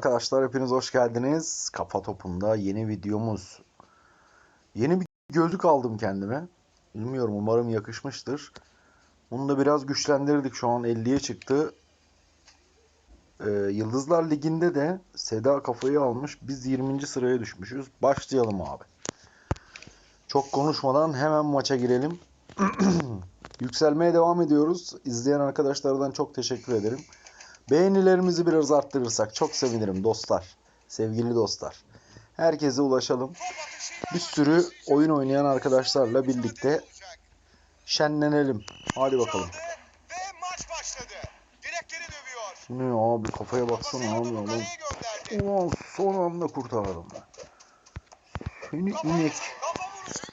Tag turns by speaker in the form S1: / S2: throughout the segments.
S1: Arkadaşlar hepiniz hoş geldiniz. Kafa topunda yeni videomuz. Yeni bir gözlük aldım kendime. Bilmiyorum umarım yakışmıştır. Bunu da biraz güçlendirdik. Şu an 50'ye çıktı. Ee, Yıldızlar Ligi'nde de Seda kafayı almış. Biz 20. sıraya düşmüşüz. Başlayalım abi. Çok konuşmadan hemen maça girelim. Yükselmeye devam ediyoruz. İzleyen arkadaşlardan çok teşekkür ederim. Beğenilerimizi biraz arttırırsak çok sevinirim dostlar. Sevgili dostlar. Herkese ulaşalım. Bir sürü oyun oynayan arkadaşlarla birlikte şenlenelim. Hadi bakalım. Ne abi kafaya baksana abi oğlum. Ulan son anda kurtardım ben. Seni inek.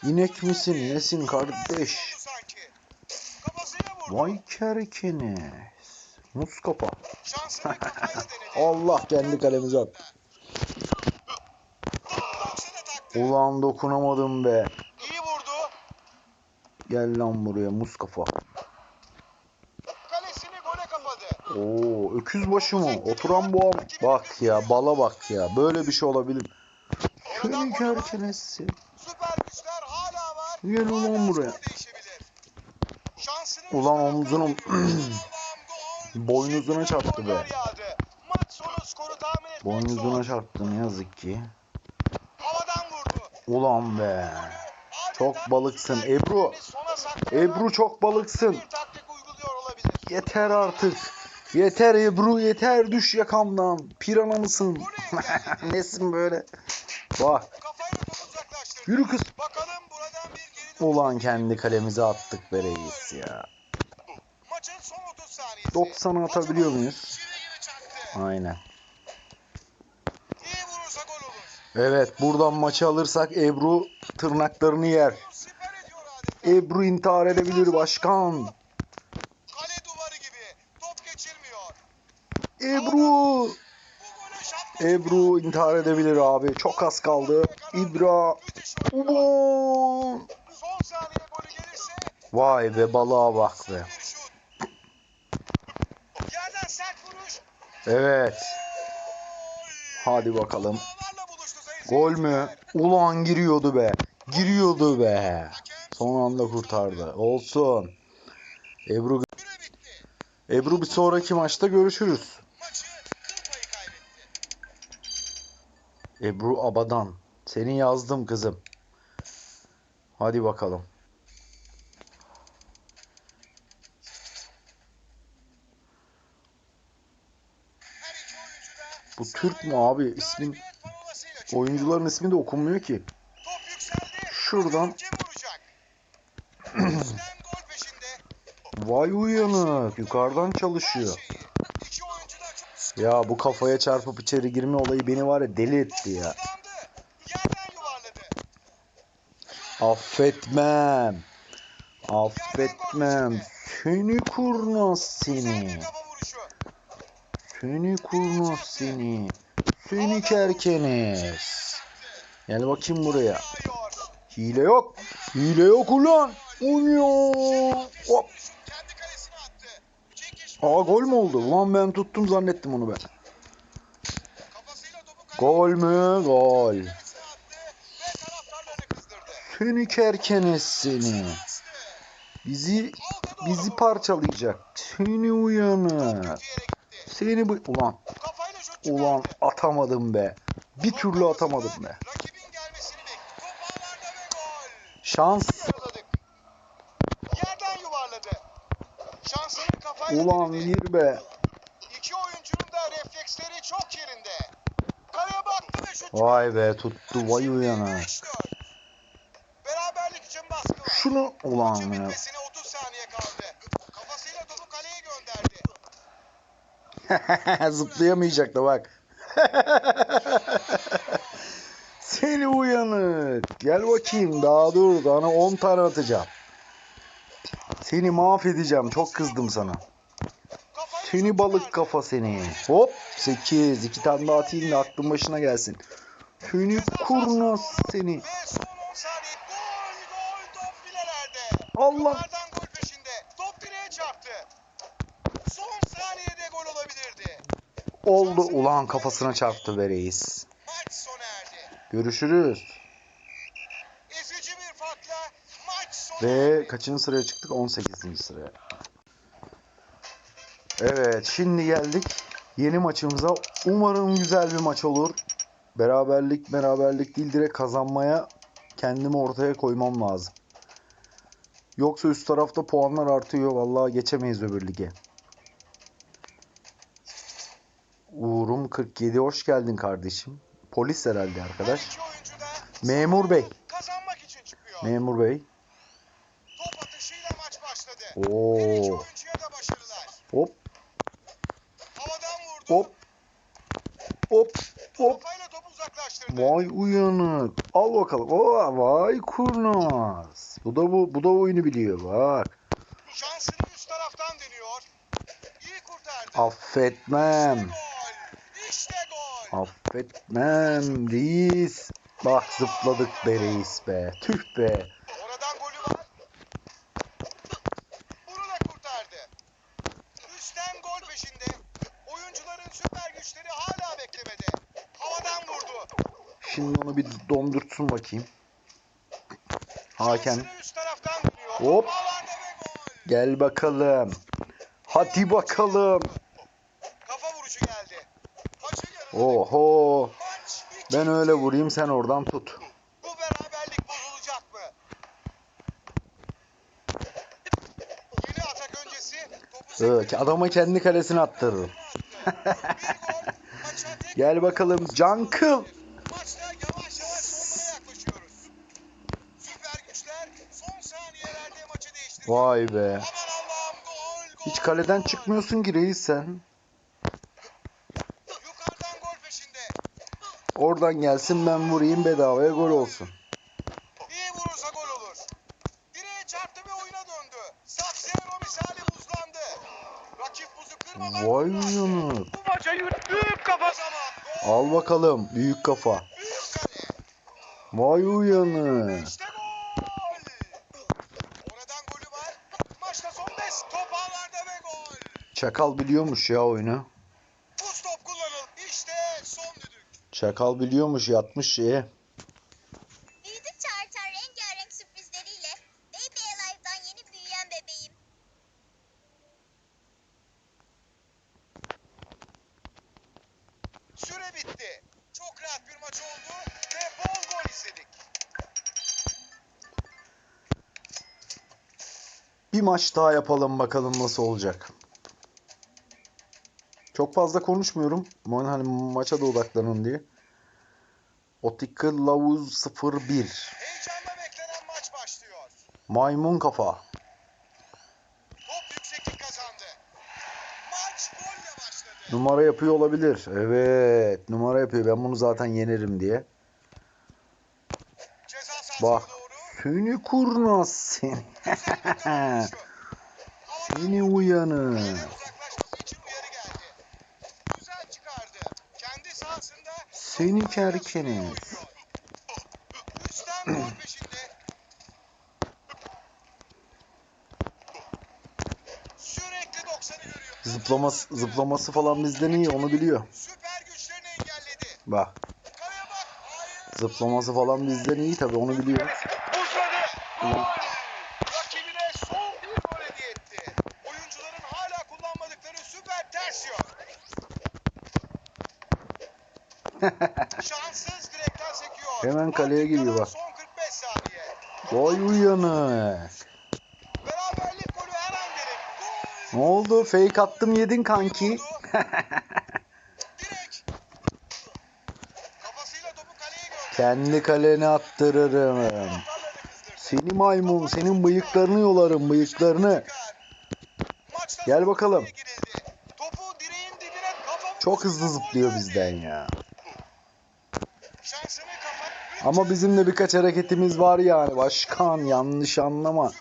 S1: İnek misin nesin kardeş? Vay kerkeniz. Muz kafa. Allah kendi kalemize at. Ulan dokunamadım be.
S2: İyi vurdu.
S1: Gel lan buraya
S2: kapadı.
S1: Oo öküz başı mı? Oturan boğam. Bak ya bala bak ya. Böyle bir şey olabilir. Köyün kerkenesi. Gel ulan buraya. Ulan omzunum-. Boynuzuna çarptı be. Boynuzuna çarptı ne yazık ki. Ulan be. Çok balıksın Ebru. Ebru çok balıksın. Yeter artık. Yeter Ebru yeter düş yakamdan. Pirana mısın? Nesin böyle? Bak yürü kız. Ulan kendi kalemize attık be reis ya.
S2: Maçın son 30 saniyesi.
S1: 90'a atabiliyor muyuz? Aynen. Evet buradan maçı alırsak Ebru tırnaklarını yer. Ebru intihar edebilir başkan. Ebru. Ebru intihar edebilir abi. Çok az kaldı. İbra. Ulan. Vay be balığa bak be.
S2: bir şut. Yerden sert vuruş.
S1: Evet. Hadi bakalım. Gol mü? Ulan giriyordu be. Giriyordu be. Son anda kurtardı. Olsun. Ebru. Ebru bir sonraki maçta görüşürüz. Ebru Abadan. Seni yazdım kızım. Hadi bakalım.
S2: Her iki oyuncu da
S1: Türk mü abi? İsmin oyuncuların ismi de okunmuyor ki. Şuradan. Vay uyanık. Yukarıdan çalışıyor. Ya bu kafaya çarpıp içeri girme olayı beni var ya deli etti ya. Affetmem. Affetmem. Seni kurnaz seni.
S2: Güzel bir kafa vuruşu.
S1: Seni kurnaz seni. Seni kerkeniz. Gel bakayım buraya. Hile yok. Hile yok ulan. Uyo. Hop. Aa gol mü oldu? Ulan ben tuttum zannettim onu ben. Gol mü? Gol. Seni kerkeniz seni. Bizi bizi parçalayacak. Seni uyanık. Seni bu... Ulan. Ulan atamadım be. Bir türlü atamadım be. Şans. Ulan bir be.
S2: İki oyuncunun da refleksleri çok yerinde. Kaleye baktı ve şut
S1: Vay be tuttu vay
S2: Şimdi
S1: uyanık.
S2: 5-4. Beraberlik için baskı var.
S1: Şunu ulan ya.
S2: bitmesine 30 saniye kaldı. Kafasıyla topu kaleye gönderdi.
S1: Zıplayamayacak da bak. Seni uyanık. Gel bakayım daha dur. Sana 10 tane atacağım. Seni mahvedeceğim. Çok kızdım sana. Seni balık kafa seni. Hop 8. iki tane daha atayım da aklın başına gelsin. Seni kurnaz seni.
S2: Ve son 10 saniye. Gol gol top filelerde.
S1: Allah.
S2: Yukarıdan gol peşinde. Top direğe çarptı. Son saniyede gol olabilirdi.
S1: Oldu ulan kafasına çarptı be reis. Görüşürüz. Ve kaçıncı sıraya çıktık? 18. sıraya. Evet şimdi geldik yeni maçımıza. Umarım güzel bir maç olur. Beraberlik beraberlik değil direkt kazanmaya kendimi ortaya koymam lazım. Yoksa üst tarafta puanlar artıyor. Vallahi geçemeyiz öbür lige. 47 hoş geldin kardeşim. Polis herhalde arkadaş. Memur Bey.
S2: kazanmak için çıkıyor.
S1: Memur Bey.
S2: Top atışıyla maç başladı. Her iki
S1: Oo. Hop hop. Hop hop.
S2: Kafayla topu uzaklaştırdı.
S1: Vay uyanık. Al bakalım. Oo, vay kurnaz. Bu da bu bu da oyunu biliyor bak.
S2: Şansını üst taraftan deniyor. İyi kurtardı.
S1: Affetmem.
S2: İşte.
S1: Affetmem reis. Bak zıpladık be reis be. Tüh be.
S2: Oradan golü var. Bunu da kurtardı. Üstten gol peşinde. Oyuncuların süper güçleri hala beklemede. Havadan vurdu.
S1: Şimdi onu bir dondurtsun bakayım. Hakem. Hop. Gel bakalım. Hadi bakalım.
S2: Kafa vuruşu geldi. Maçı yarıladı.
S1: Oho. Ben öyle vurayım sen oradan tut.
S2: Bu beraberlik bozulacak mı? Yeni atak öncesi topu
S1: Evet, adama kendi
S2: maça tek
S1: Gel bakalım Cankıl.
S2: Maçta yavaş yavaş sonlara yaklaşıyoruz. Süper güçler son saniyelerde maçı değiştirdi.
S1: Vay be. Hiç kaleden çıkmıyorsun ki reis sen.
S2: Yukarıdan gol peşinde.
S1: Oradan gelsin ben vurayım bedavaya gol olsun.
S2: İyi vurursa gol olur. Direğe çarptı ve oyuna döndü. Saksero misali buzlandı. Rakip buzu kırmadan
S1: Vay uyanık.
S2: Bu maça büyük kafa zaman.
S1: Al bakalım büyük kafa. Vay uyanık.
S2: İşte gol. Oradan golü var. Maçta son 5. Top ağlarda ve gol.
S1: Çakal biliyormuş ya oyunu.
S2: Bu stop kullanıl. İşte son düdük.
S1: Çakal biliyormuş yatmış şeye.
S3: Büyüdükçe artan rengarenk sürprizleriyle Baby Alive'dan yeni büyüyen bebeğim.
S2: Süre bitti. Çok rahat bir maç oldu ve bol gol izledik.
S1: Bir maç daha yapalım bakalım nasıl olacak. Çok fazla konuşmuyorum. Ama Hani maça da odaklanın diye. Otikal Lavuz 01.
S2: Heyecanla beklenen maç başlıyor.
S1: Maymun kafa.
S2: Top yükseklik kazandı. Maç golle başladı.
S1: Numara yapıyor olabilir. Evet. Numara yapıyor. Ben bunu zaten yenerim diye. Bak. Seni kurnaz seni. Seni uyanık.
S2: Kaleden uzaklaşması için uyarı geldi. Güzel çıkardı. Kendi sahasında
S1: Seni
S2: topu
S1: kerkeniz.
S2: oynuyor. Üstten gol peşinde. Sürekli 90'ı görüyor.
S1: Zıplaması, zıplaması falan bizden iyi onu biliyor. Bak. Zıplaması falan bizden iyi tabi onu biliyor.
S2: Buzladı. Gol. Rakibine son bir gol hediye etti. Oyuncuların hala kullanmadıkları süper ters yok. Şanssız direkten sekiyor.
S1: Hemen kaleye giriyor bak.
S2: Son 45 saniye.
S1: Vay uyanık. Ne oldu? Fake attım yedin kanki. Kendi kalene attırırım. Seni maymun, senin bıyıklarını yolarım, bıyıklarını. Gel bakalım. Çok hızlı zıplıyor bizden ya. Ama bizim de birkaç hareketimiz var yani. Başkan yanlış anlama.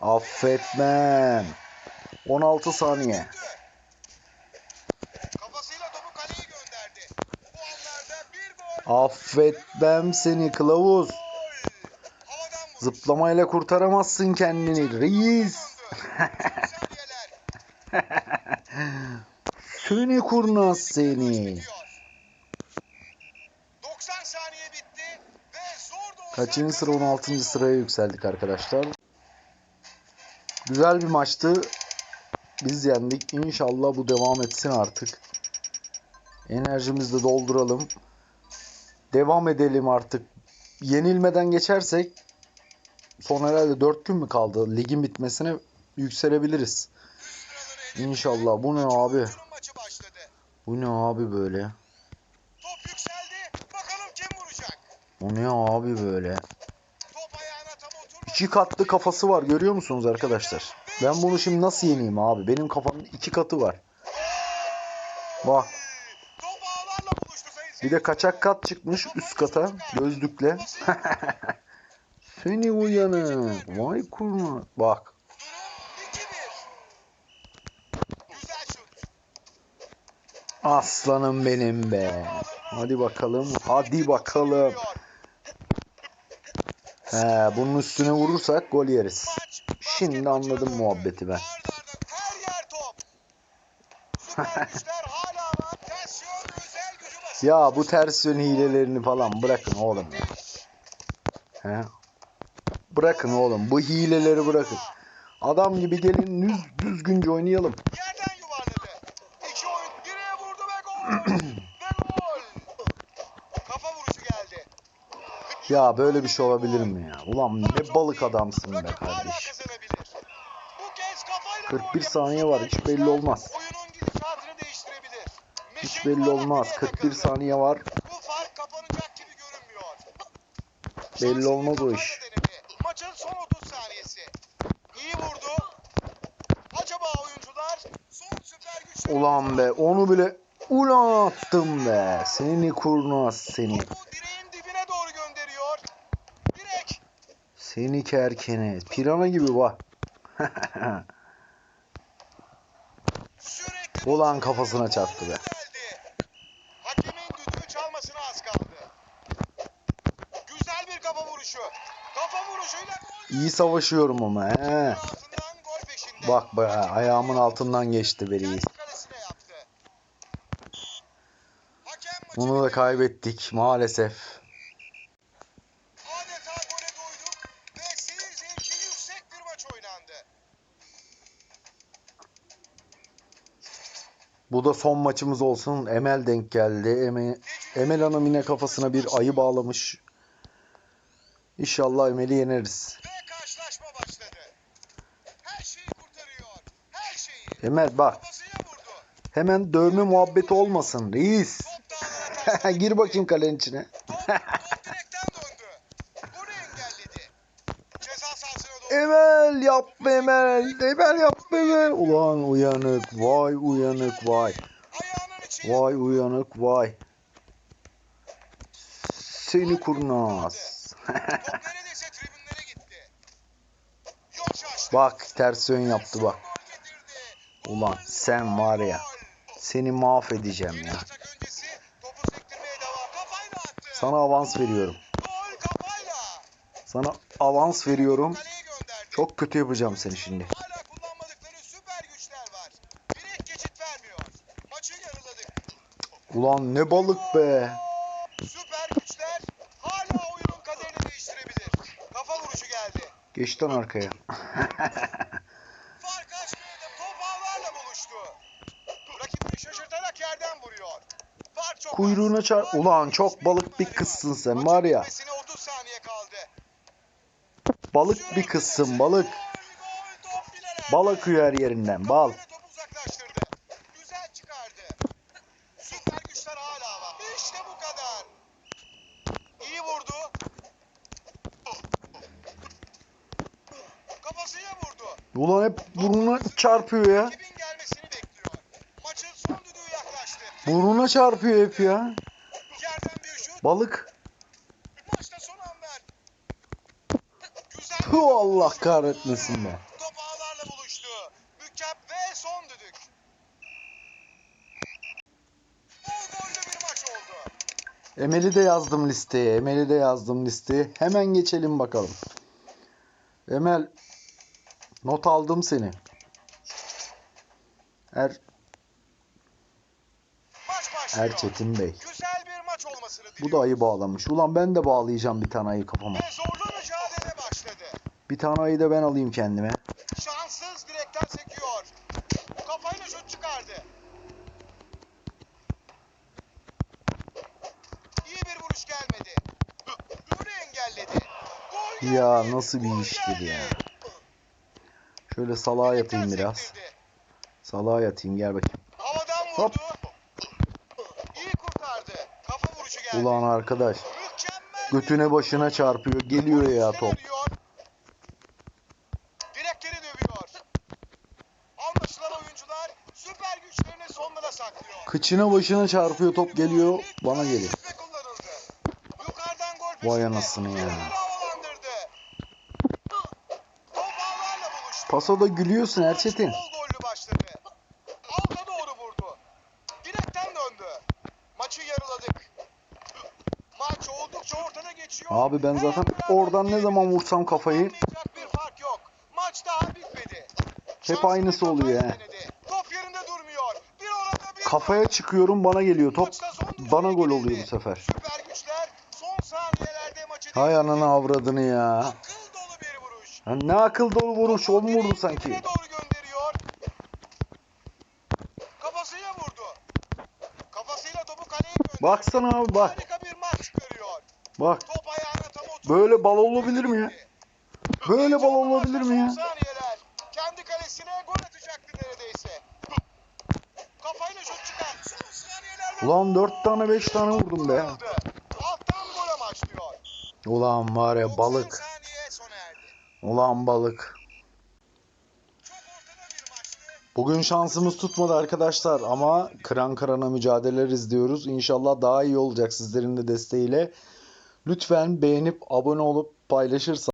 S1: Affetmem. 16 saniye. Affetmem seni kılavuz. Zıplamayla kurtaramazsın kendini reis. Seni kurnaz seni.
S2: 90 saniye bitti ve zor da olsa
S1: Kaçıncı sıra 16. sıraya yükseldik arkadaşlar. Güzel bir maçtı. Biz yendik. İnşallah bu devam etsin artık. Enerjimizi de dolduralım. Devam edelim artık. Yenilmeden geçersek son herhalde 4 gün mü kaldı? Ligin bitmesine yükselebiliriz. İnşallah. Bu ne abi?
S2: Maçı başladı.
S1: Bu ne abi böyle?
S2: Top yükseldi. Bakalım kim vuracak?
S1: O ne abi böyle?
S2: Top ayağına tam oturmadı.
S1: İki katlı kafası var görüyor musunuz arkadaşlar? Ben bunu şimdi nasıl yeneyim abi? Benim kafamın iki katı var. Bak bir de kaçak kat çıkmış üst kata gözlükle. Seni uyanık. Vay kurma. Bak
S2: Durum 2-1. Güzel şut.
S1: Aslanım benim be. Hadi bakalım. Hadi bakalım. He, bunun üstüne vurursak gol yeriz. Şimdi anladım muhabbeti ben. Ya bu ters yön hilelerini falan bırakın oğlum ya. He? Bırakın oğlum. Bu hileleri bırakın. Adam gibi gelin düz, düzgünce oynayalım.
S2: Yerden yuvarladı. İki oyun direğe vurdu ve gol. ve gol. Kafa vuruşu geldi.
S1: Ya böyle bir şey olabilir mi ya? Ulan ne balık adamsın be kardeş.
S2: kazanabilir. Bu kez kafayla
S1: 41
S2: gol
S1: saniye var. Hiç belli olmaz. Hiç belli olmaz.
S2: direğe
S1: 41
S2: takıldı.
S1: saniye var. Belli olmaz o iş.
S2: Maçın son 30 saniyesi. İyi vurdu. Acaba oyuncular son süper güçleri
S1: Ulan be onu bile ulan attım be. Seni kurnaz seni. Seni kerkene. Pirana gibi bak. Ulan kafasına çarptı be.
S2: Hakemin düdüğü çalmasına az kaldı. Güzel bir kafa vuruşu. Kafa vuruşuyla.
S1: İyi savaşıyorum ama he. Bak be ayağımın altından geçti be reis.
S2: Kendi kalesine yaptı. Hakem maçı
S1: Bunu da kaybettik maalesef. Bu da son maçımız olsun. Emel denk geldi. Emel, Emel Hanım yine kafasına bir ayı bağlamış. İnşallah Emel'i yeneriz. Emel bak hemen dövme muhabbeti olmasın reis. Gir bakayım kalenin içine.
S2: Top, top direkten döndü. Bunu engelledi. Ceza sahasına doğru.
S1: Emel yapma Emel. Emel yapma Emel. Ulan uyanık vay uyanık vay. Vay uyanık vay. Seni kurnaz. Bak ters yön yaptı bak. Ulan sen var ya. Seni mahvedeceğim ya. Sana avans veriyorum. Sana avans veriyorum. Çok kötü yapacağım seni şimdi.
S2: Hala kullanmadıkları süper güçler var. Direkt geçit vermiyor. Maçı yarıladık.
S1: Ulan ne balık be.
S2: Süper güçler hala oyunun kaderini değiştirebilir. Kafa vuruşu geldi.
S1: Geç lan arkaya.
S2: Fark açmaya da top ağlarla buluştu. Rakibini şaşırtarak yerden vuruyor. Fark çok
S1: Kuyruğuna çar... Ulan çok balık bir kızsın sen var ya.
S2: bitmesine 30 saniye kaldı.
S1: Balık bir kızsın balık. Bal akıyor her yerinden bal. Ulan hep burnuna çarpıyor ya. Burnuna çarpıyor hep ya. Balık.
S2: Maçta son anda. Güzel.
S1: Tüh Allah kahretmesin be.
S2: Top ağlarla buluştu. Mükemmel son düdük. Bol gollü bir maç oldu.
S1: Emel'i de yazdım listeye. Emel'i de yazdım listeye. Hemen geçelim bakalım. Emel not aldım seni. Er
S2: Maç başlıyor.
S1: Erçetin Bey.
S2: Güzel bir maç olmasını
S1: Bu
S2: diliyorum.
S1: da ayı bağlamış. Ulan ben de bağlayacağım bir tane ayı kafama.
S2: Ve zorlu.
S1: Bir tane ayı da ben alayım kendime.
S2: Şanssız direkten sekiyor. Kafayla şut çıkardı. İyi bir vuruş gelmedi. Golü engelledi. Gol geldi.
S1: Ya nasıl bir
S2: Gol
S1: iştir
S2: geldi.
S1: ya. Şöyle salağa
S2: Direkten
S1: yatayım biraz.
S2: sektirdi.
S1: Salağa yatayım gel bakayım.
S2: Havadan
S1: Hop.
S2: vurdu. İyi kurtardı. Kafa vuruşu geldi.
S1: Ulan arkadaş.
S2: Mükemmel
S1: Götüne başına çarpıyor. Geliyor ya top.
S2: arıyor.
S1: Kıçına başına çarpıyor top geliyor bana geliyor. Vay anasını ya.
S2: Birileri havalandırdı. Top ağlarla buluştu.
S1: Paso da gülüyorsun Erçetin. Abi ben zaten oradan ne zaman vursam kafayı. Hep aynısı oluyor he.
S2: Top yerinde durmuyor. Bir orada bir
S1: kafaya çıkıyorum bana geliyor top. Bana gol oluyor bu sefer. Hay ananı avradını ya. Ha, ne akıl dolu vuruş o mu vurdu sanki? Baksana abi bak. Bak böyle bal olabilir mi ya? Böyle bal olabilir mi ya?
S2: Son saniyeler. Kendi kalesine gol atacaktı neredeyse. Kafayla şut çıkar. Son saniyeler.
S1: Ulan dört tane beş tane vurdum be. Ulan var ya
S2: 90
S1: balık. Ulan balık. Bugün şansımız tutmadı arkadaşlar ama kıran kırana mücadeleler izliyoruz. İnşallah daha iyi olacak sizlerin de desteğiyle. Lütfen beğenip abone olup paylaşırsanız